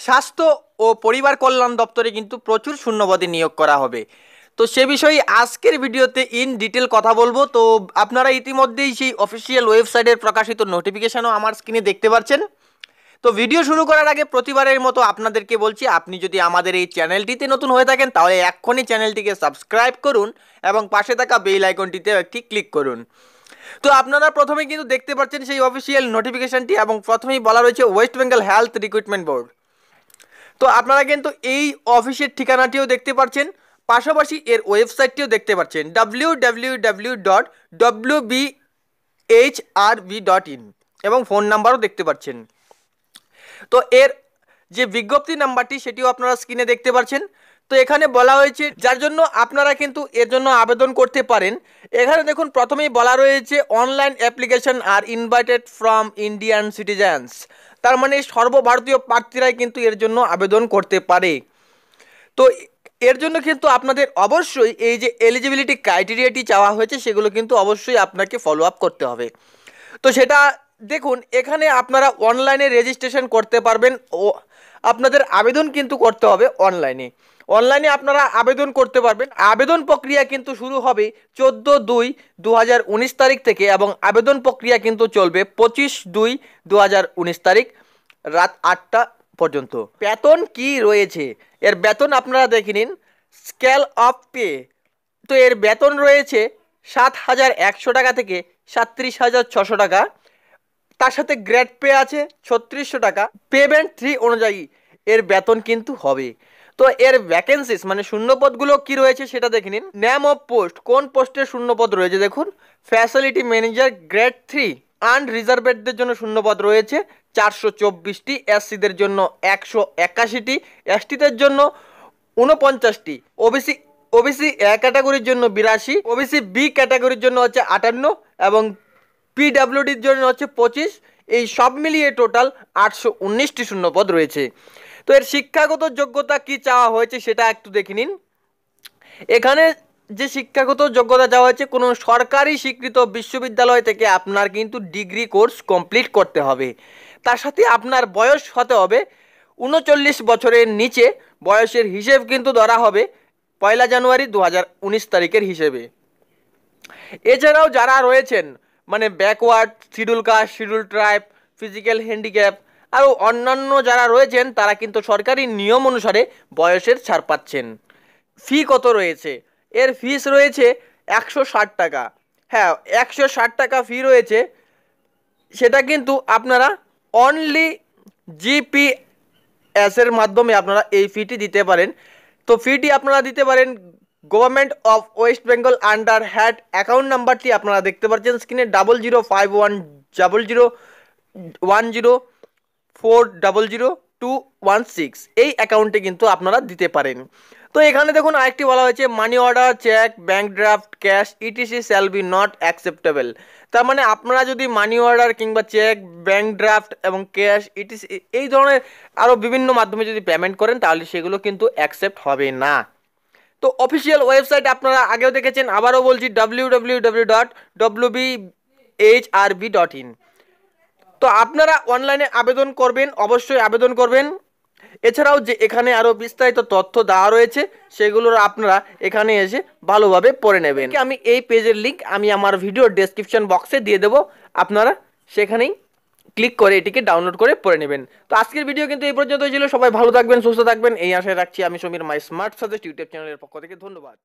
স্বাস্থ্য ও পরিবার কল্যাণ দপ্তরে কিন্তু প্রচুর শূন্যপদে নিয়োগ করা হবে। তো সে বিষয়ে আজকের ভিডিওতে ইন ডিটেল কথা বলব। তো আপনারা ইতিমধ্যেই সেই অফিসিয়াল ওয়েবসাইটের প্রকাশিত নোটিফিকেশানও আমার স্ক্রিনে দেখতে পাচ্ছেন। তো ভিডিও শুরু করার আগে প্রতিবারের মতো আপনাদেরকে বলছি, আপনি যদি আমাদের এই চ্যানেলটিতে নতুন হয়ে থাকেন, তাহলে এক্ষুনি চ্যানেলটিকে সাবস্ক্রাইব করুন এবং পাশে থাকা বেল আইকনটিতে একটি ক্লিক করুন। তো আপনারা প্রথমে কিন্তু দেখতে পাচ্ছেন সেই অফিসিয়াল নোটিফিকেশানটি এবং প্রথমেই বলা রয়েছে West Bengal health recruitment board তো আপনারা কিন্তু এই অফিসের ঠিকানাটিও দেখতে পাচ্ছেন পাশাপাশি এর ওয়েবসাইটটিও দেখতে পাচ্ছেন W W W dot W B H R B dot in এবং ফোন নাম্বারও দেখতে পাচ্ছেন তো এর যে বিজ্ঞপ্তি নাম্বারটি, সেটিও আপনারা স্ক্রিনে দেখতে পাচ্ছেন তো এখানে বলা হয়েছে, যার জন্য আপনারা কিন্তু এর জন্য আবেদন করতে পারেন। এখানে দেখুন, প্রথমেই বলা রয়েছে online application are invited from Indian citizens তার মানে সর্বভারতীয় প্রার্থীরাই কিন্তু এর জন্য আবেদন করতে পারে। তো এর জন্য কিন্তু আপনাদের অবশ্যই এই যে এলিজিবিলিটি ক্রাইটেরিয়াটি চাওয়া হয়েছে, সেগুলো কিন্তু অবশ্যই আপনাকে ফলো আপ করতে হবে। তো সেটা দেখুন, এখানে আপনারা অনলাইনে রেজিস্ট্রেশন করতে পারবেন ও আপনাদের আবেদন কিন্তু করতে হবে অনলাইনে অনলাইনে আপনারা আবেদন করতে পারবেন। আবেদন প্রক্রিয়া কিন্তু শুরু হবে চোদ্দ দুই দু তারিখ থেকে এবং আবেদন প্রক্রিয়া কিন্তু চলবে পঁচিশ দুই দু তারিখ রাত আটটা পর্যন্ত। বেতন কি রয়েছে? এর বেতন আপনারা দেখে নিন। স্কেল অফ পে তো এর বেতন রয়েছে সাত হাজার একশো টাকা থেকে সাতত্রিশ হাজার ছশো টাকা। তার সাথে গ্রেড পে আছে ছত্রিশশো টাকা। পেমেন্ট থ্রি অনুযায়ী এর বেতন কিন্তু হবে। তো এর ভ্যাকেন্সিস মানে শূন্য শূন্যপদগুলো কি রয়েছে সেটা দেখে নিন। নেম অফ পোস্ট কোন পোস্টের শূন্যপদ রয়েছে দেখুন। Facility manager grade three and রিজার্ভেডদের জন্য শূন্যপদ রয়েছে চারশো চব্বিশটি এসসিদের জন্য একশো একাশিটি এসটিদের জন্য উনপঞ্চাশটি ওবিসি ওবিসি এ ক্যাটাগরির জন্য বিরাশি ওবিসি বি ক্যাটাগরির জন্য হচ্ছে আটান্ন এবং পিডাব্লিউডির জন্য হচ্ছে পঁচিশ। এই সব মিলিয়ে টোটাল আটশো উনিশটি শূন্যপদ রয়েছে। তো এর শিক্ষাগত যোগ্যতা কি চাওয়া হয়েছে সেটা একটু দেখে নিন। এখানে যে শিক্ষাগত যোগ্যতা চাওয়া হয়েছে, কোনো সরকারি স্বীকৃত বিশ্ববিদ্যালয় থেকে আপনার কিন্তু ডিগ্রি কোর্স কমপ্লিট করতে হবে। তার সাথে আপনার বয়স হতে হবে উনচল্লিশ বছরের নিচে। বয়সের হিসেব কিন্তু ধরা হবে পয়লা জানুয়ারি দু হাজার উনিশ তারিখের হিসেবে। এছাড়াও যারা রয়েছেন মানে backward schedule caste schedule tribe physical handicap আরও অন্যান্য যারা রয়েছেন, তারা কিন্তু সরকারি নিয়ম অনুসারে বয়সের ছাড় পাচ্ছেন। ফি কত রয়েছে? এর ফিস রয়েছে একশো ষাট টাকা। হ্যাঁ একশো ষাট টাকা ফি রয়েছে। সেটা কিন্তু আপনারা অনলি জিপি এসের মাধ্যমে আপনারা এই ফিটি দিতে পারেন। তো ফিটি আপনারা দিতে পারেন government of West Bengal under head account নাম্বারটি আপনারা দেখতে পাচ্ছেন। স্ক্রিনে double zero five one double zero one zero four double zero two one six এই অ্যাকাউন্টে কিন্তু আপনারা দিতে পারেন। তো এখানে দেখুন আরেকটি বলা হয়েছে money order cheque bank draft cash ETC shall be not acceptable তার মানে আপনারা যদি মানি অর্ডার কিংবা চেক ব্যাঙ্ক ড্রাফট এবং ক্যাশ ইটিসি এই ধরনের আরও বিভিন্ন মাধ্যমে যদি পেমেন্ট করেন, তাহলে সেগুলো কিন্তু অ্যাকসেপ্ট হবে না। তো অফিসিয়াল ওয়েবসাইট আপনারা আগেও দেখেছেন, আবারও বলছি W W W dot W B H R B dot in তো আপনারা অনলাইনে আবেদন করবেন, অবশ্যই আবেদন করবেন। এছাড়াও যে এখানে আরও বিস্তারিত তথ্য দেওয়া রয়েছে, সেগুলোর আপনারা এখানে এসে ভালোভাবে পড়ে নেবেন। আমি এই পেজের লিঙ্ক আমি আমার ভিডিও ডেসক্রিপশন বক্সে দিয়ে দেবো। আপনারা সেখানেই ক্লিক করে এটিকে ডাউনলোড করে পড়ে নেবেন। তো আজকের ভিডিও কিন্তু এই পর্যন্ত ছিল। সবাই ভালো থাকবেন, সুস্থ থাকবেন। এই আশায় রাখছি আমি Samir my smart suggest YouTube চ্যানেলের পক্ষ থেকে। ধন্যবাদ।